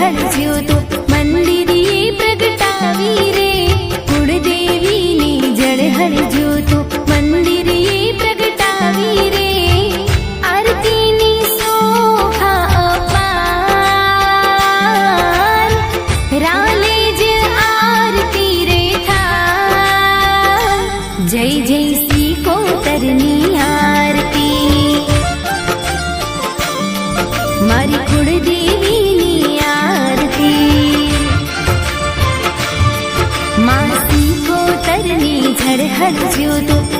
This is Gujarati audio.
ઝળહળજ્યો તો મંદિરીએ પ્રગટાવી રે કુળદેવીની ઝળહળજ્યો તો મંદિરીએ પ્રગટાવી રે આરતીની શોભા અપાર રાલે જ આરતી રે થાય જય જય ঝাড় ঝিও তো?